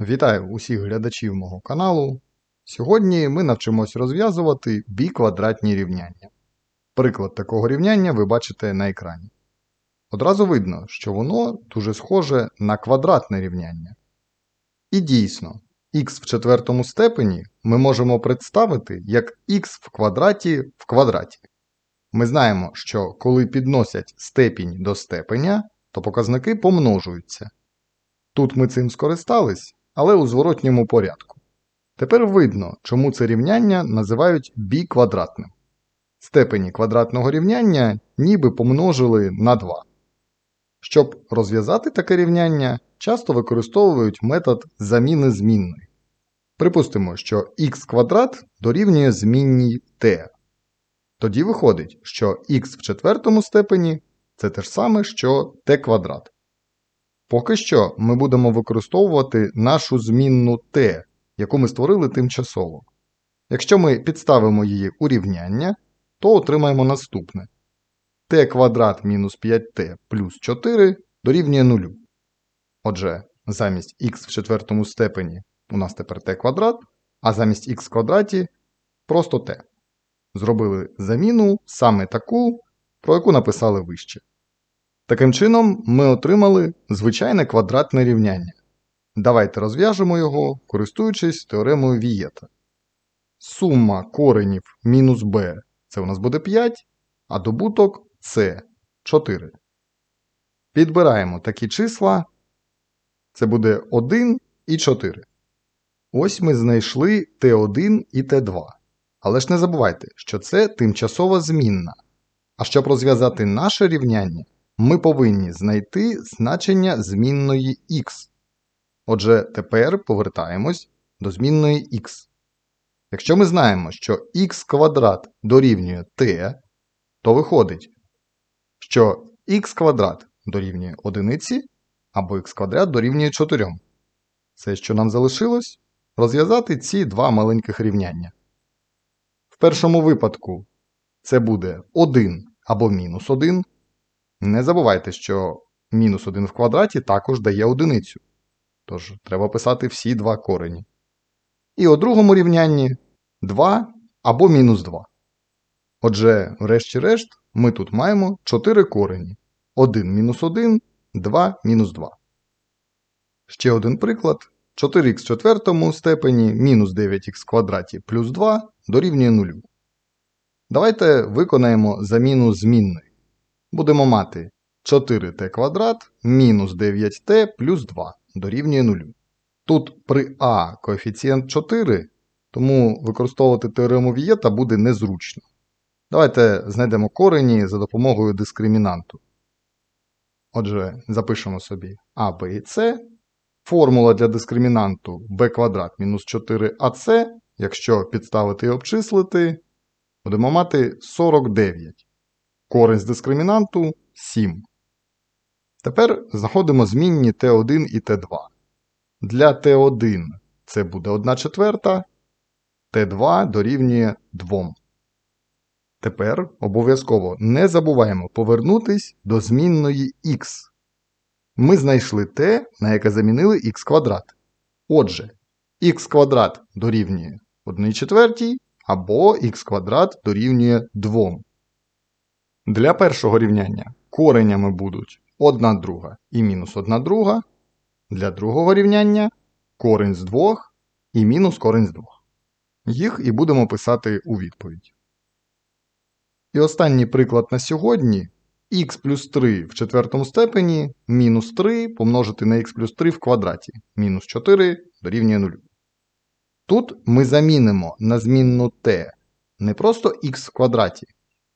Вітаю усіх глядачів мого каналу. Сьогодні ми навчимось розв'язувати біквадратні рівняння. Приклад такого рівняння ви бачите на екрані. Одразу видно, що воно дуже схоже на квадратне рівняння. І дійсно, х в четвертому степені ми можемо представити як х в квадраті в квадраті. Ми знаємо, що коли підносять степінь до степеня, то показники помножуються. Тут ми цим скористались, але у зворотньому порядку. Тепер видно, чому це рівняння називають біквадратним. Степені квадратного рівняння ніби помножили на 2. Щоб розв'язати таке рівняння, часто використовують метод заміни змінної. Припустимо, що х квадрат дорівнює змінній t. Тоді виходить, що х в четвертому степені це те ж саме, що t квадрат. Поки що ми будемо використовувати нашу змінну t, яку ми створили тимчасово. Якщо ми підставимо її у рівняння, то отримаємо наступне t квадрат мінус 5t плюс 4 дорівнює 0. Отже, замість х в четвертому степені у нас тепер t квадрат, а замість х в квадраті просто t. Зробили заміну саме таку, про яку написали вище. Таким чином, ми отримали звичайне квадратне рівняння. Давайте розв'яжемо його, користуючись теоремою Вієта. Сума коренів мінус b це у нас буде 5, а добуток це 4. Підбираємо такі числа. Це буде 1 і 4. Ось ми знайшли t1 і t2. Але ж не забувайте, що це тимчасова змінна. А щоб розв'язати наше рівняння, ми повинні знайти значення змінної x. Отже, тепер повертаємось до змінної x. Якщо ми знаємо, що х квадрат дорівнює t, то виходить, що х квадрат дорівнює 1 або х квадрат дорівнює 4. Все, що нам залишилось, розв'язати ці два маленьких рівняння. В першому випадку це буде 1 або мінус 1. Не забувайте, що мінус 1 в квадраті також дає одиницю. Тож треба писати всі два корені. І у другому рівнянні 2 або мінус 2. Отже, врешті-решт, ми тут маємо 4 корені. 1 мінус 1, 2 мінус 2. Ще один приклад. 4х в четвертому степені мінус 9х в квадраті плюс 2 дорівнює 0. Давайте виконаємо заміну змінної. Будемо мати 4t квадрат мінус 9t плюс 2 дорівнює 0. Тут при а коефіцієнт 4, тому використовувати теорему Вієта буде незручно. Давайте знайдемо корені за допомогою дискримінанту. Отже, запишемо собі а, b і c. Формула для дискримінанту b квадрат мінус 4ac, якщо підставити і обчислити, будемо мати 49. З дискримінанту 7. Тепер знаходимо змінні t1 і t2. Для t1 це буде 1 четверта, t2 дорівнює 2. Тепер обов'язково не забуваємо повернутись до змінної x. Ми знайшли t, на яке замінили х квадрат. Отже, х квадрат дорівнює 1 четвертій або х квадрат дорівнює 2. Для першого рівняння коренями будуть 1 друга і мінус 1 друга. Для другого рівняння корень з 2 і мінус корень з 2. Їх і будемо писати у відповідь. І останній приклад на сьогодні х плюс 3 в четвертому степені мінус 3 помножити на х плюс 3 в квадраті мінус 4 дорівнює 0. Тут ми замінимо на змінну t не просто х в квадраті,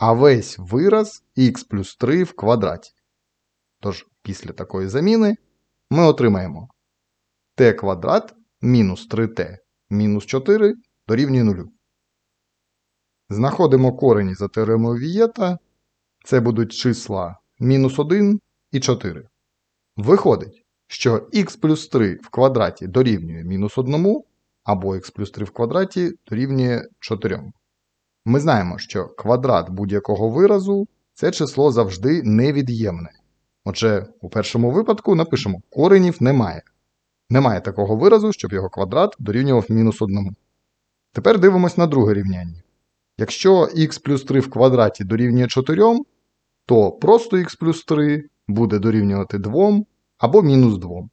а весь вираз х плюс 3 в квадраті. Тож, після такої заміни ми отримаємо t квадрат мінус 3t мінус 4 дорівнює 0. Знаходимо корені за теоремою Вієта. Це будуть числа мінус 1 і 4. Виходить, що х плюс 3 в квадраті дорівнює мінус 1, або х плюс 3 в квадраті дорівнює 4. Ми знаємо, що квадрат будь-якого виразу це число завжди невід'ємне. Отже, у першому випадку напишемо коренів немає. Немає такого виразу, щоб його квадрат дорівнював мінус 1. Тепер дивимось на друге рівняння. Якщо х плюс 3 в квадраті дорівнює 4, то просто х плюс 3 буде дорівнювати 2 або мінус 2.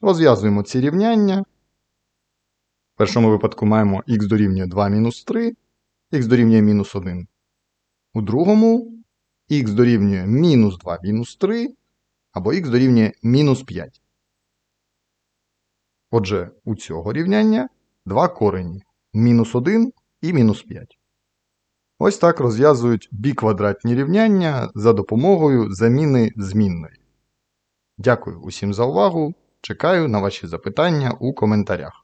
Розв'язуємо ці рівняння. В першому випадку маємо х дорівнює 2 мінус 3, х дорівнює мінус 1. У другому х дорівнює мінус 2 мінус 3, або х дорівнює мінус 5. Отже, у цього рівняння два корені мінус 1 і мінус 5. Ось так розв'язують біквадратні рівняння за допомогою заміни змінної. Дякую усім за увагу. Чекаю на ваші запитання у коментарях.